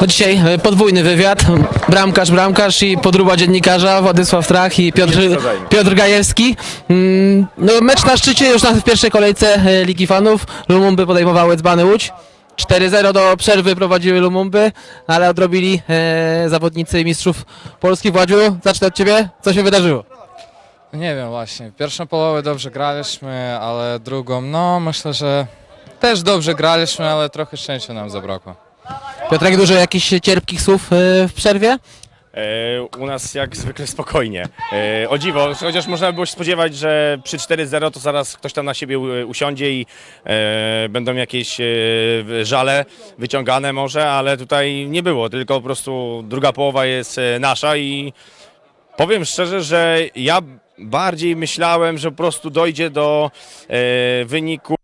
No dzisiaj e, podwójny wywiad. Bramkarz, bramkarz i podruba dziennikarza Władysław Trach i Piotr, Piotr Gajewski. Mm, No, mecz na szczycie już na, w pierwszej kolejce e, Ligi Fanów. Lumumby podejmowały dzbany Łódź. 4-0 do przerwy prowadziły Lumumby, ale odrobili e, zawodnicy mistrzów Polski. Władziu, zacznę od Ciebie. Co się wydarzyło? Nie wiem właśnie. Pierwszą połowę dobrze graliśmy, ale drugą, no myślę, że też dobrze graliśmy, ale trochę szczęścia nam zabrakło. Piotrek, dużo jakichś cierpkich słów e, w przerwie? E, U nas jak zwykle spokojnie. E, O dziwo, chociaż można było się spodziewać, że przy 4-0 to zaraz ktoś tam na siebie u- usiądzie i e, będą jakieś e, żale wyciągane może, ale tutaj nie było, tylko po prostu druga połowa jest e, nasza i powiem szczerze, że ja bardziej myślałem, że po prostu dojdzie do e, wyniku